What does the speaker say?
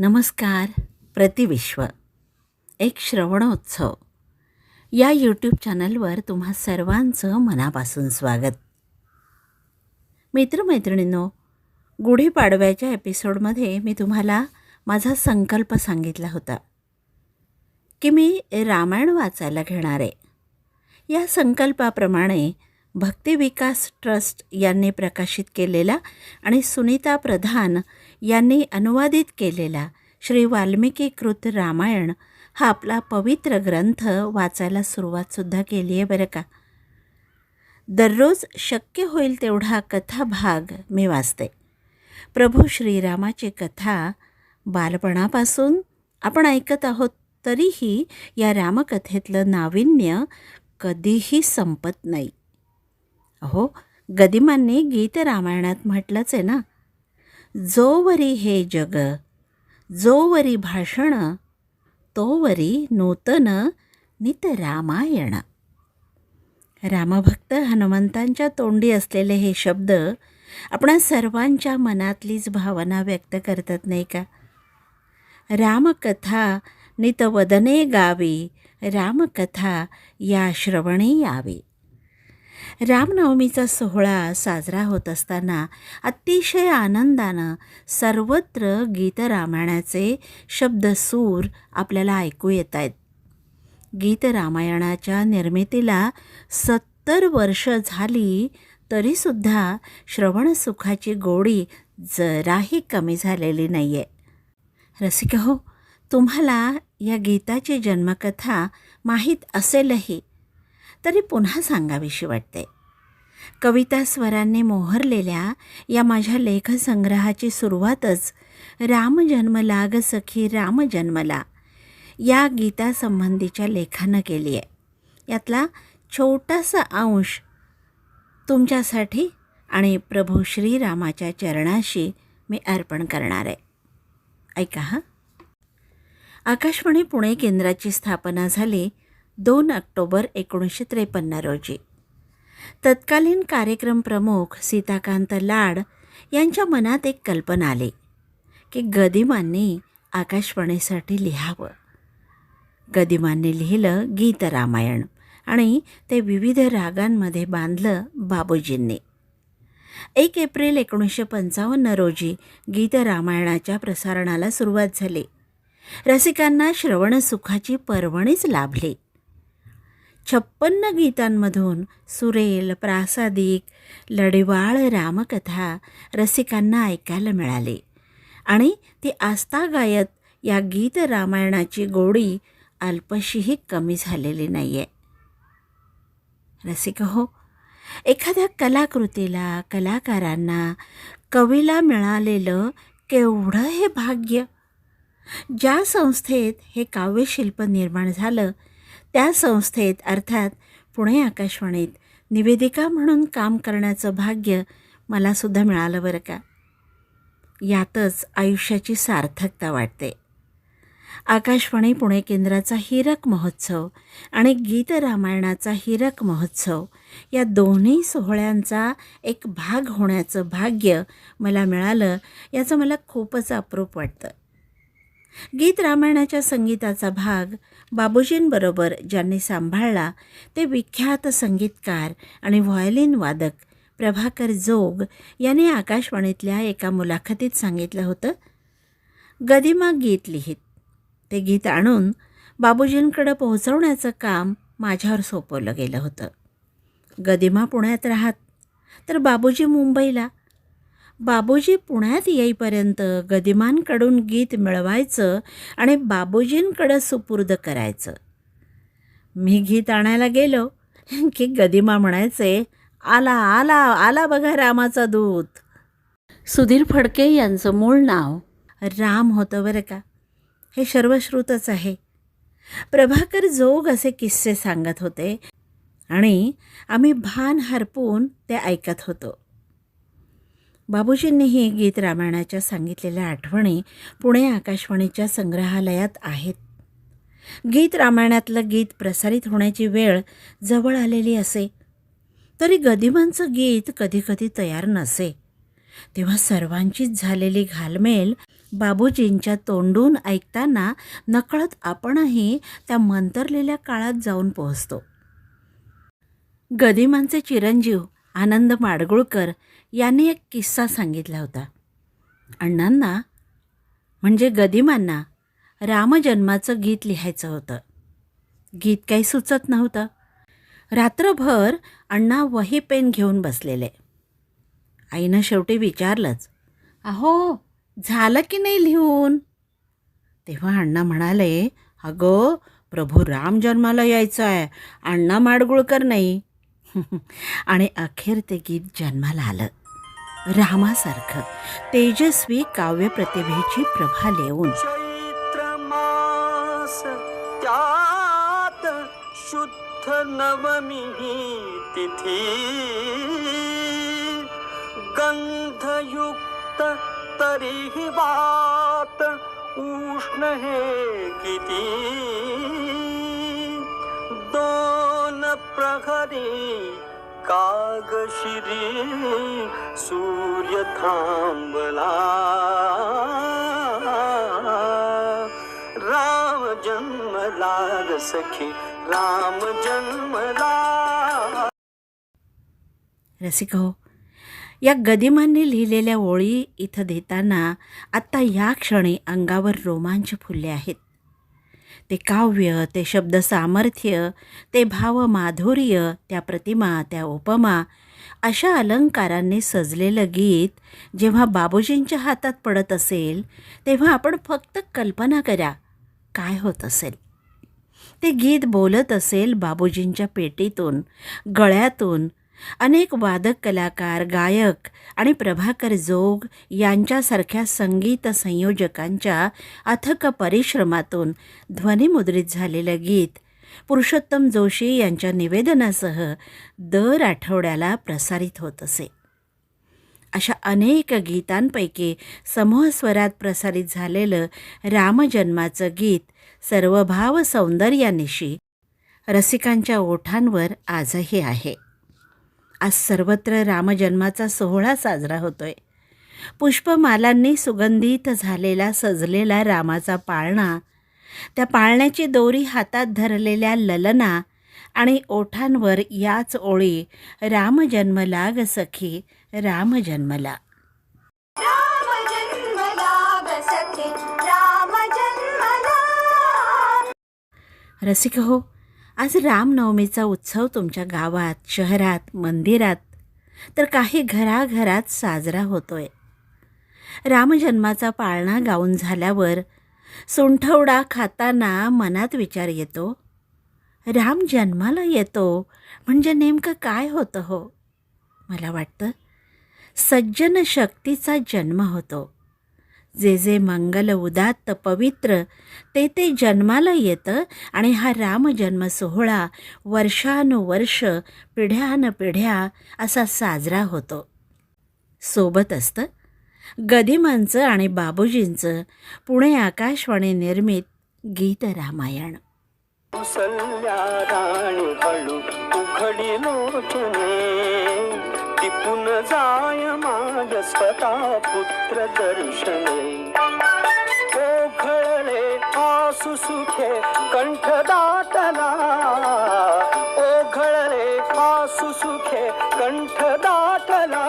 नमस्कार प्रतिविश्व एक श्रवणोत्सव. या यूट्यूब चॅनलवर तुम्हा सर्वांचं मनापासून स्वागत. मित्रमैत्रिणींनो गुढीपाडव्याच्या एपिसोडमध्ये मी तुम्हाला माझा संकल्प सांगितला होता की मी रामायण वाचायला घेणार आहे. या संकल्पाप्रमाणे भक्ती विकास ट्रस्ट यांनी प्रकाशित केलेला आणि सुनीता प्रधान यांनी अनुवादित केलेला श्री वाल्मिकी कृत रामायण हा आपला पवित्र ग्रंथ वाचायला सुरुवातसुद्धा केली आहे बरं का? दररोज शक्य होईल तेवढा कथा भाग मी वाचते. प्रभू श्रीरामाची कथा बालपणापासून आपण ऐकत आहोत तरीही या रामकथेतलं नाविन्य कधीही संपत नाही. अहो गदिमांनी गीत रामायणात म्हटलंच आहे ना? जोवरी हे जग जोवरी भाषण तोवरी नूतन नित रामायण. रामभक्त हनुमंतांच्या तोंडी असलेले हे शब्द आपणा सर्वांच्या मनातलीच भावना व्यक्त करतात नाही का? रामकथा नितवदने गावी रामकथा या श्रवणे यावी. रामनवमीचा सोहळा साजरा होत असताना अतिशय आनंदानं सर्वत्र गीतरामायणाचे शब्दसूर आपल्याला ऐकू येत आहेत. गीतरामायणाच्या निर्मितीला सत्तर वर्ष झाली तरीसुद्धा श्रवणसुखाची गोडी जराही कमी झालेली नाही आहे रसिक हो तुम्हाला या गीताची जन्मकथा माहीत असेलही. तरी पुन्हा सांगावीशी वाटते. कविता स्वरांनी मोहरलेल्या या माझ्या लेखसंग्रहाची सुरुवातच राम जन्मला ग सखी राम जन्मला या गीतासंबंधीच्या लेखानं केली आहे. यातला छोटासा अंश तुमच्यासाठी आणि प्रभू श्रीरामाच्या चरणाशी मी अर्पण करणार आहे. ऐका हां. आकाशवाणी पुणे केंद्राची स्थापना झाली दोन ऑक्टोबर एकोणीसशे त्रेपन्न रोजी. तत्कालीन कार्यक्रम प्रमुख सीताकांत लाड यांच्या मनात एक कल्पना आली की गदिमांनी आकाशवाणीसाठी लिहावं. गदिमांनी लिहिलं गीत रामायण आणि ते विविध रागांमध्ये बांधलं बाबूजींनी. एक एप्रिल एकोणीसशे पंचावन्न रोजी गीत रामायणाच्या प्रसारणाला सुरुवात झाली. रसिकांना श्रवणसुखाची पर्वणीच लाभली. छप्पन्न गीतांमधून सुरेल प्रासादिक लढीवाळ रामकथा रसिकांना ऐकायला मिळाली. आणि ती आस्था गायत या गीत रामायणाची गोडी अल्पशीही कमी झालेली नाही आहे रसिक हो एखाद्या कलाकृतीला कलाकारांना कवीला मिळालेलं केवढं हे भाग्य? ज्या संस्थेत हे काव्यशिल्प निर्माण झालं त्या संस्थेत अर्थात पुणे आकाशवाणीत निवेदिका म्हणून काम करण्याचं भाग्य मलासुद्धा मिळालं बरं का. यातच आयुष्याची सार्थकता वाटते. आकाशवाणी पुणे केंद्राचा हिरक महोत्सव आणि गीत रामायणाचा हिरक महोत्सव या दोन्ही सोहळ्यांचा एक भाग होण्याचं भाग्य मला मिळालं याचं मला खूपच अप्रूप वाटतं. गीत रामायणाच्या संगीताचा भाग बाबूजींबरोबर ज्यांनी सांभाळला ते विख्यात संगीतकार आणि व्हायोलिन वादक प्रभाकर जोग यांनी आकाशवाणीतल्या एका मुलाखतीत सांगितलं होतं गदिमा गीत लिहित. ते गीत आणून बाबूजींकडं पोहोचवण्याचं काम माझ्यावर सोपवलं गेलं होतं. गदिमा पुण्यात राहत. तर बाबूजी मुंबईला बाबूजी पुण्यात येईपर्यंत गदिमांकडून गीत मिळवायचं आणि बाबूजींकडं सुपूर्द करायचं. मी गीत आणायला गेलो की गदिमा म्हणायचे आला आला आला बघा रामाचा दूत. सुधीर फडके यांचं मूळ नाव. राम होतं बरं का? हे सर्वश्रुतच आहे. प्रभाकर जोग असे किस्से सांगत होते आणि आम्ही भान हरपून ते ऐकत होतो. बाबूजींनीही गीत रामायणाच्या सांगितलेल्या आठवणी पुणे आकाशवाणीच्या संग्रहालयात आहेत. गीत रामायणातलं गीत प्रसारित होण्याची वेळ जवळ आलेली असे. तरी गदिमांचं गीत कधीकधी तयार नसे. तेव्हा सर्वांचीच झालेली घालमेल बाबूजींच्या तोंडून ऐकताना नकळत आपणही त्या मंतरलेल्या काळात जाऊन पोहोचतो. गदिमांचे चिरंजीव आनंद माडगुळकर यांनी एक किस्सा सांगितला होता. अण्णांना म्हणजे गदिमांना रामजन्माचं गीत लिहायचं होतं. गीत काही सुचत नव्हतं. रात्रभर अण्णा वही पेन घेऊन बसलेले. आईनं शेवटी विचारलंच अहो झालं की नाही लिहून? तेव्हा अण्णा म्हणाले अगं प्रभू राम जन्माला यायचं आहे अण्णा माडगुळकर नाही. आणि अखेर ते गीत जन्माला आलं. रामासारखं तेजस्वी काव्य प्रतिभेची प्रभा लेऊन. शुद्ध नवमी तिथी. गंधयुक्त तरीही वात उष्ण हे किती. प्रहरी कागशिरी सूर्य थांबला. राम जन्मला ग सखी राम जन्मला रसिक हो या गदिमांनी लिहिलेल्या ओळी इथं देताना आत्ता या क्षणी अंगावर रोमांच फुलले आहेत. ते काव्य ते शब्द सामर्थ्य ते भाव माधुर्य त्या प्रतिमा त्या उपमा अशा अलंकारांनी सजलेलं गीत जेव्हा बाबूजींच्या हातात पडत असेल तेव्हा आपण फक्त कल्पना करा काय होत असेल. ते गीत बोलत असेल बाबूजींच्या पेटीतून गळ्यातून अनेक वादक कलाकार गायक आणि प्रभाकर जोग यांच्यासारख्या संगीत संयोजकांच्या अथक परिश्रमातून ध्वनिमुद्रित झालेलं गीत पुरुषोत्तम जोशी यांच्या निवेदनासह दर आठवड्याला प्रसारित होत असे. अशा अनेक गीतांपैकी समूहस्वरात प्रसारित झालेलं रामजन्माचं गीत सर्वभाव सौंदर्यानिशी रसिकांच्या ओठांवर आजही आहे. आज सर्वत्र रामजन्माचा सोहळा साजरा होतोय. पुष्पमालांनी सुगंधित झालेला सजलेला रामाचा पाळणा त्या पाळण्याची दोरी हातात धरलेल्या ललना आणि ओठांवर याच ओळी राम जन्मला ग सखी राम जन्मला राम जन्मला ग सखे राम जन्मला रसिक हो आज रामनवमीचा उत्सव तुमच्या गावात शहरात मंदिरात तर काही घराघरात साजरा होतोय. रामजन्माचा पाळणा गाऊन झाल्यावर सुंठवडा खाताना मनात विचार येतो राम जन्माला येतो म्हणजे नेमकं काय होतं हो? मला वाटतं सज्जन शक्तीचा जन्म होतो. जे जे मंगल उदात्त पवित्र ते ते जन्माला येतं आणि हा रामजन्म सोहळा वर्षानुवर्ष पिढ्यानपिढ्या असा साजरा होतो. सोबत असतं गदिमांचं आणि बाबूजींचं पुणे आकाशवाणी निर्मित गीत रामायण. कुसल्या राणी उघडी लोचने टिपून जाय माग स्वता पुत्र दर्शने. ओघळले आसु सुखे कंठ दाटला ओघळले आसु सुखे कंठ दाटला